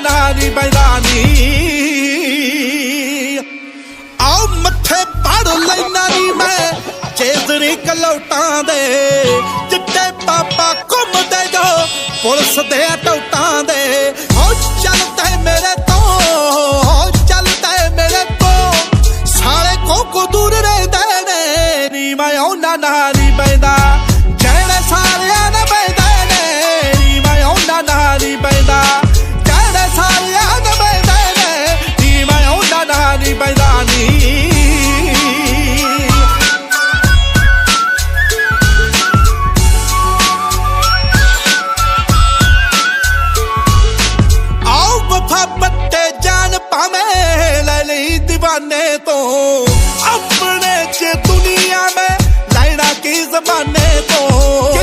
ਪੈਣਾ ਨਹੀਂ ਆਉ ਮੱਥੇ ਪੜ ਲੈਣਾ ਨਹੀਂ ਮੈਂ ਚੇਜ਼ਰੇ ਕਲੌਟਾਂ ਦੇ। ਚਿੱਟੇ ਪਾਪਾ ਘੁੰਮਦੇ ਜੋ ਪੁਲਿਸ ਦੇ ਟੌਟਾਂ ਦੇ। ਹੋ ਚੱਲਦੇ ਮੇਰੇ ਤੋਂ, ਹੋ ਮੇਰੇ ਤੋਂ। ਸਾਲੇ ਕੋਕੋ ਦੂਰ ਮੈਂ ਉਹਨਾਂ ਨਾਲ ਹੀ तो अपने च दुनिया में लाइना की जमाने तो.